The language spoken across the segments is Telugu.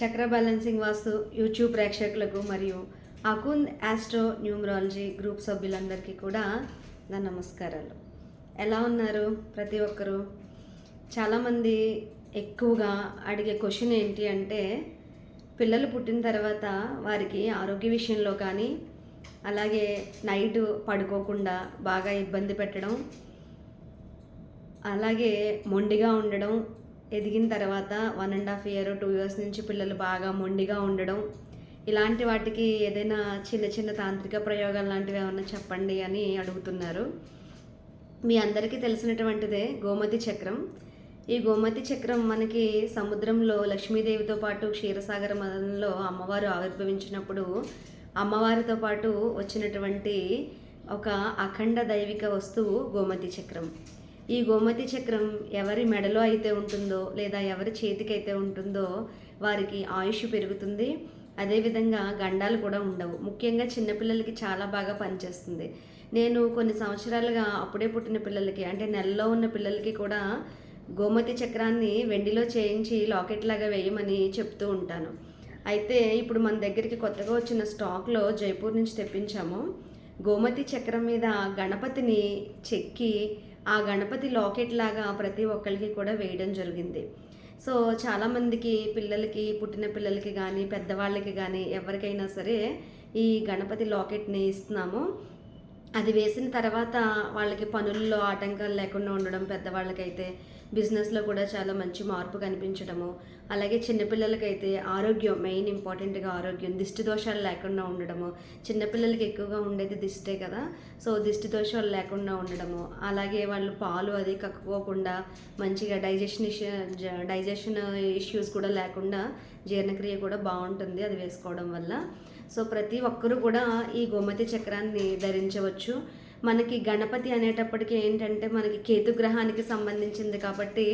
చక్ర బ్యాలెన్సింగ్ వాస్తు యూట్యూబ్ ప్రేక్షకులకు మరియు అకుంద్ ఆస్ట్రో న్యూమరాలజీ గ్రూప్ సభ్యులందరికీ కూడా నా నమస్కారాలు. ఎలా ఉన్నారు ప్రతి ఒక్కరూ? చాలామంది ఎక్కువగా అడిగే క్వశ్చన్ ఏంటి అంటే పిల్లలు పుట్టిన తర్వాత వారికి ఆరోగ్య విషయంలో కానీ అలాగే నైట్ పడుకోకుండా బాగా ఇబ్బంది పెట్టడం అలాగే మొండిగా ఉండడం ఎదిగిన తర్వాత one and half year two years నుంచి పిల్లలు బాగా మొండిగా ఉండడం ఇలాంటి వాటికి ఏదైనా చిన్న చిన్న తాంత్రిక ప్రయోగాలు లాంటివి ఏమైనా చెప్పండి అని అడుగుతున్నారు. మీ అందరికీ తెలిసినటువంటిదే గోమతి చక్రం. ఈ గోమతి చక్రం మనకి సముద్రంలో లక్ష్మీదేవితో పాటు క్షీరసాగర మదంలో అమ్మవారు ఆవిర్భవించినప్పుడు అమ్మవారితో పాటు వచ్చినటువంటి ఒక అఖండ దైవిక వస్తువు గోమతి చక్రం. ఈ గోమతి చక్రం ఎవరి మెడలో అయితే ఉంటుందో లేదా ఎవరి చేతికైతే ఉంటుందో వారికి ఆయుష్ పెరుగుతుంది. అదేవిధంగా గండాలు కూడా ఉండవు. ముఖ్యంగా చిన్నపిల్లలకి చాలా బాగా పనిచేస్తుంది. నేను కొన్ని సంవత్సరాలుగా అప్పుడే పుట్టిన పిల్లలకి అంటే నెలలో ఉన్న పిల్లలకి కూడా గోమతి చక్రాన్ని వెండిలో చేయించి లాకెట్ లాగా వేయమని చెప్తూ ఉంటాను. అయితే ఇప్పుడు మన దగ్గరికి కొత్తగా వచ్చిన స్టాక్లో జైపూర్ నుంచి తెప్పించాము. గోమతి చక్రం మీద గణపతిని చెక్కి ఆ గణపతి లాకెట్ లాగా ప్రతి ఒక్కరికి కూడా వేయడం జరిగింది. సో చాలామందికి పిల్లలకి పుట్టిన పిల్లలకి కానీ పెద్దవాళ్ళకి కానీ ఎవరికైనా సరే ఈ గణపతి లాకెట్ని ఇస్తున్నాము. అది వేసిన తర్వాత వాళ్ళకి పనుల్లో ఆటంకాలు లేకుండా ఉండడం పెద్దవాళ్ళకైతే బిజినెస్లో కూడా చాలా మంచి మార్పు కనిపించడము అలాగే చిన్నపిల్లలకైతే ఆరోగ్యం మెయిన్ ఇంపార్టెంట్గా ఆరోగ్యం దిష్టి దోషాలు లేకుండా ఉండడము చిన్నపిల్లలకి ఎక్కువగా ఉండేది దిష్టే కదా సో దిష్టి దోషాలు లేకుండా ఉండడము అలాగే వాళ్ళు పాలు అది కక్కుకోకుండా మంచిగా డైజెషన్ డైజెషన్ ఇష్యూస్ కూడా లేకుండా జీర్ణక్రియ కూడా బాగుంటుంది అది వేసుకోవడం వల్ల. సో ప్రతి ఒక్కరూ కూడా ఈ గోమతి చక్రాన్ని ధరించవచ్చు. మనకి గణపతి అనేటప్పటికీ ఏంటంటే మనకి కేతుగ్రహానికి సంబంధించింది కాబట్టి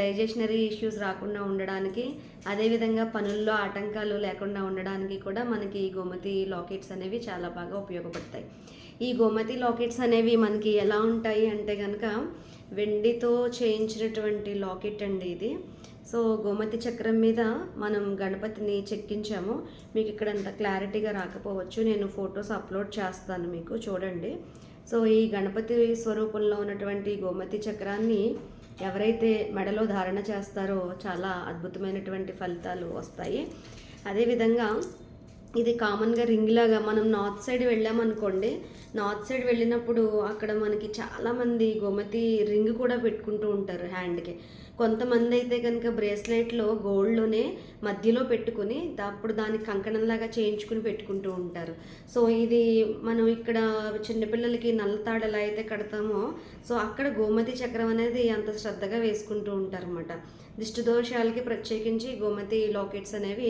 డైజెషనరీ ఇష్యూస్ రాకుండా ఉండడానికి అదేవిధంగా పనుల్లో ఆటంకాలు లేకుండా ఉండడానికి కూడా మనకి ఈ గోమతి లాకెట్స్ అనేవి చాలా బాగా ఉపయోగపడతాయి. ఈ గోమతి లాకెట్స్ అనేవి మనకి ఎలా ఉంటాయి అంటే కనుక వెండితో చేయించినటువంటి లాకెట్ అండి ఇది. సో గోమతి చక్రం మీద మనం గణపతిని చెక్కించాము. మీకు ఇక్కడ అంత క్లారిటీగా రాకపోవచ్చు. నేను ఫొటోస్ అప్లోడ్ చేస్తాను మీకు చూడండి. సో ఈ గణపతి స్వరూపంలో ఉన్నటువంటి గోమతి చక్రాన్ని ఎవరైతే మెడలో ధారణ చేస్తారో చాలా అద్భుతమైనటువంటి ఫలితాలు వస్తాయి. అదేవిధంగా ఇది కామన్గా రింగ్ లాగా మనం నార్త్ సైడ్ వెళ్ళామనుకోండి నార్త్ సైడ్ వెళ్ళినప్పుడు అక్కడ మనకి చాలామంది గోమతి రింగ్ కూడా పెట్టుకుంటూ ఉంటారు హ్యాండ్కి కొంతమంది అయితే కనుక బ్రేస్లెట్లో గోల్డ్లోనే మధ్యలో పెట్టుకుని అప్పుడు దాన్ని కంకణంలాగా చేయించుకుని పెట్టుకుంటూ ఉంటారు. సో ఇది మనం ఇక్కడ చిన్నపిల్లలకి నల్లతాడు ఎలా అయితే కడతామో సో అక్కడ గోమతి చక్రం అనేది అంత శ్రద్ధగా వేసుకుంటూ ఉంటారు అనమాట దిష్టి దోషాలకి ప్రత్యేకించి గోమతి లాకెట్స్ అనేవి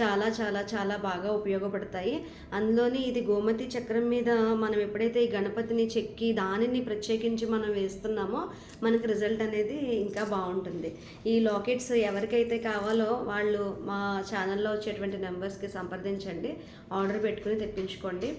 చాలా చాలా చాలా బాగా ఉపయోగపడతాయి. అందులోని ఇది గోమతి చక్రం మీద మనం ఎప్పుడైతే ఈ గణపతిని చెక్కి దానిని ప్రత్యేకించి మనం వేస్తున్నామో మనకు రిజల్ట్ అనేది ఇంకా బాగుంటుంది. ఈ లాకెట్స్ ఎవరికైతే కావాలో వాళ్ళు మా ఛానల్లో వచ్చేటువంటి నెంబర్స్కి సంప్రదించండి. ఆర్డర్ పెట్టుకుని తెప్పించుకోండి.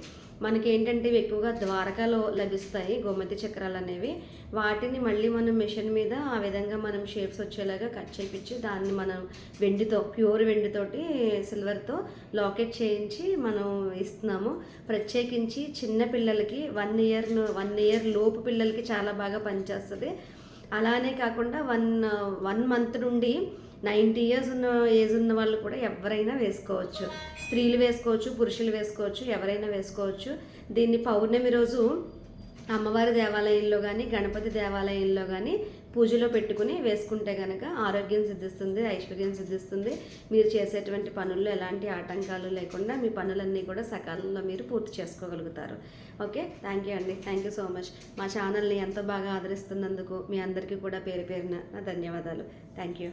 మనకి ఏంటంటే ఎక్కువగా ద్వారకాలో లభిస్తాయి గోమతి చక్రాలు అనేవి వాటిని మళ్ళీ మనం మిషన్ మీద ఆ విధంగా మనం షేప్స్ వచ్చేలాగా కట్ చేయించి దాన్ని మనం వెండితో ప్యూర్ వెండితోటి సిల్వర్తో లాకెట్ చేయించి మనం ఇస్తున్నాము. ప్రత్యేకించి చిన్న పిల్లలకి వన్ ఇయర్ వన్ ఇయర్ లోపు పిల్లలకి చాలా బాగా పనిచేస్తుంది. అలానే కాకుండా వన్ వన్ మంత్ నుండి నైంటీ ఇయర్స్ ఉన్న ఏజ్ ఉన్న వాళ్ళు కూడా ఎవరైనా వేసుకోవచ్చు. స్త్రీలు వేసుకోవచ్చు పురుషులు వేసుకోవచ్చు ఎవరైనా వేసుకోవచ్చు. దీన్ని పౌర్ణమి రోజు అమ్మవారి దేవాలయంలో కానీ గణపతి దేవాలయంలో కానీ పూజలో పెట్టుకుని వేసుకుంటే కనుక ఆరోగ్యం సిద్ధిస్తుంది ఐశ్వర్యం సిద్ధిస్తుంది. మీరు చేసేటువంటి పనుల్లో ఎలాంటి ఆటంకాలు లేకుండా మీ పనులన్నీ కూడా సకాలంలో మీరు పూర్తి చేసుకోగలుగుతారు. ఓకే? థ్యాంక్ యూ అండి. Thank you so much. మా ఛానల్ని ఎంతో బాగా ఆదరిస్తున్నందుకు మీ అందరికీ కూడా పేరు పేరున నా ధన్యవాదాలు. Thank you.